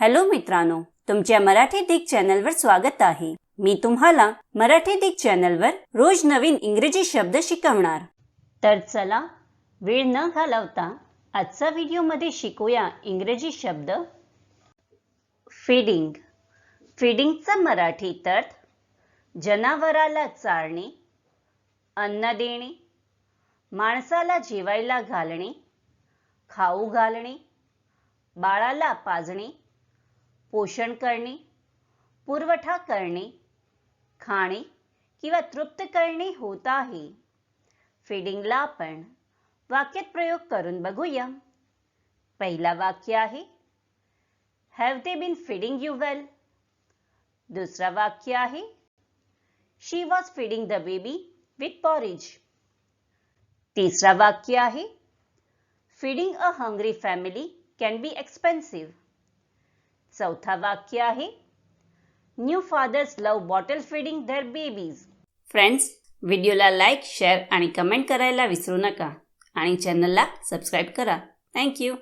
Hello मित्रांनो तुमच्या मराठी दिग चॅनलवर स्वागत आहे. मी तुम्हाला मराठी दिग चॅनलवर रोज नवीन इंग्रजी शब्द शिकवणार. तर चला वेळ न घालवता आजचा व्हिडिओमध्ये शिकूया इंग्रजी शब्द फीडिंग फीडिंगचा मराठी अर्थ जनावराला चारणे अन्न देणे माणसाला जेवायला घालणे खाऊ घालणे बाळाला पाजणे पोषण करणे, पुरवठा करणे, खाणे किंवा तृप्त करणे होत आहे. फिडिंगला आपण प्रयोग करून बघूया. पहिला वाक्य आहे have they been feeding you well दुसरा वाक्य आहे she was feeding the baby with porridge तिसरा वाक्य आहे feeding a hungry family can be expensive चौथा वाक्य आहे new fathers love bottle feeding their babies friends व्हिडिओला लाईक शेअर आणि कमेंट करायला विसरू नका आणि चॅनलला सबस्क्राईब करा. थँक्यू